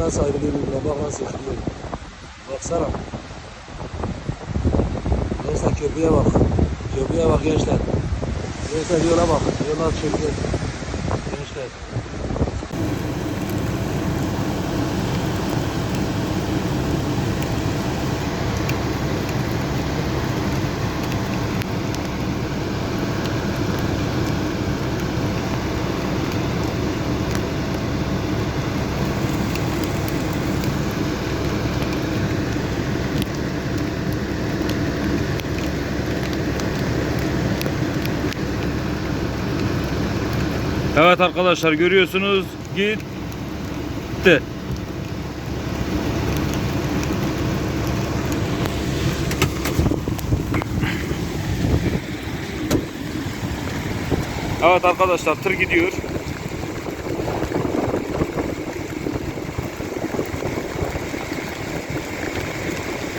ayrılıyor birbirine bak nasıl yıkılıyor. Baksana. Gençler köprüye bak. Köprüye bak gençler. Gençler yola bak. Yola çöküyor. Gençler. Evet arkadaşlar görüyorsunuz gitti. Evet arkadaşlar tır gidiyor.